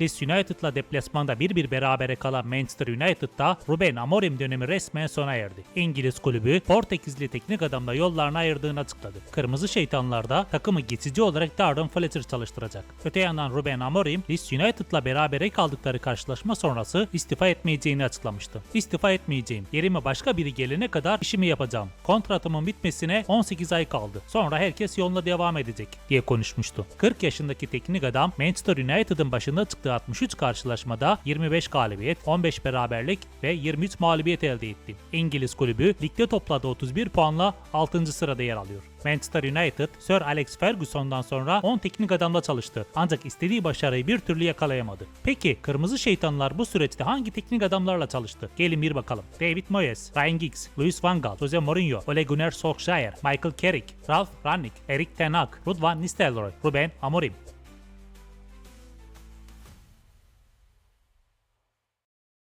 Leeds United'la deplasmanda 1-1 berabere kalan Manchester United'da Ruben Amorim dönemi resmen sona erdi. İngiliz kulübü Portekizli teknik adamla yollarını ayırdığını açıkladı. Kırmızı Şeytanlar'da takımı geçici olarak Darren Fletcher çalıştıracak. Öte yandan Ruben Amorim, Leeds United'la berabere kaldıkları karşılaşma sonrası istifa etmeyeceğini açıklamıştı. İstifa etmeyeceğim. Yerime başka biri gelene kadar işimi yapacağım. Kontratımın bitmesine 18 ay kaldı. Sonra herkes yoluna devam edecek diye konuşmuştu. 40 yaşındaki teknik adam Manchester United'ın başında çıktığı 63 karşılaşmada 25 galibiyet, 15 beraberlik ve 23 mağlubiyet elde etti. İngiliz kulübü ligde topladığı 31 puanla 6. sırada yer alıyor. Manchester United, Sir Alex Ferguson'dan sonra 10 teknik adamla çalıştı. Ancak istediği başarıyı bir türlü yakalayamadı. Peki Kırmızı Şeytanlar bu süreçte hangi teknik adamlarla çalıştı? Gelin bir bakalım. David Moyes, Ryan Giggs, Luis van Gaal, Jose Mourinho, Ole Gunnar Solskjaer, Michael Carrick, Ralf Rangnick, Erik Ten Hag, Ruud van Nistelrooy, Ruben Amorim.